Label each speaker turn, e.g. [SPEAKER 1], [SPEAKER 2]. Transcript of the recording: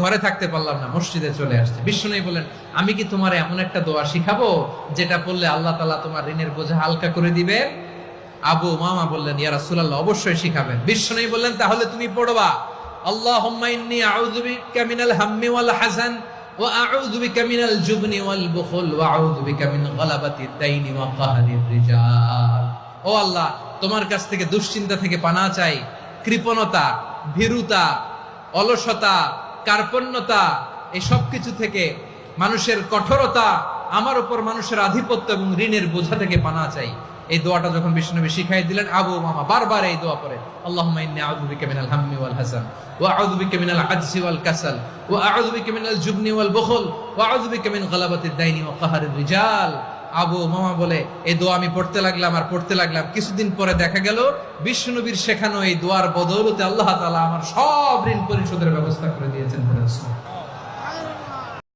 [SPEAKER 1] ঘরে থাকতে পারলাম না, মসজিদে চলে আসছে। বিষ্ণু বলেন আমি কি তোমার এমন একটা দোয়া শিখাবো, যেটা পড়লে আল্লাহ তালা তোমার ঋণের বোঝা হালকা করে দিবে? আবু মামা বললেন, ইয়া রাসূলুল্লাহ, অবশ্যই শিখাবেন। বিষ্ণু বললেন, তাহলে তুমি পড়বা হাসান আল্লাহ, তোমার কাছ থেকে দুশ্চিন্তা থেকে পানা চাই, কৃপণতা, ভীরুতা, অলসতা কার্পণ্যতা, এই সব কিছু থেকে মানুষের কঠোরতা, আমার উপর মানুষের আধিপত্য এবং ঋণের বোঝা থেকে পানা চাই। এই দোয়াটা যখন বিষ্ণুনবী শিখাই দিলেন, আবু মামা বারবার এই দোয়া পড়ে আল্লাহুম্মা ইন্নী আউযু বিকা মিনাল হাম্মি ওয়াল হাসান, ওয়া আউযু বিকা মিনাল ওয়াল কাসাল, ওয়া আউযু বিকা মিনাল জুবনি ওয়াল বুখল, ওয়া আউযু বিকা মিন গালাবাতিদ দাইনি ওয়া কাহরির রিজাল। আবু মামা বলে এই দোয়া আমি পড়তে লাগলাম আর পড়তে লাগলাম। কিছুদিন পরে দেখা গেল বিষ্ণুনবীর শেখানো এই দোয়ার বদৌলতে আল্লাহ তালা আমার সব ঋণ পরিশোধের ব্যবস্থা করে দিয়েছেন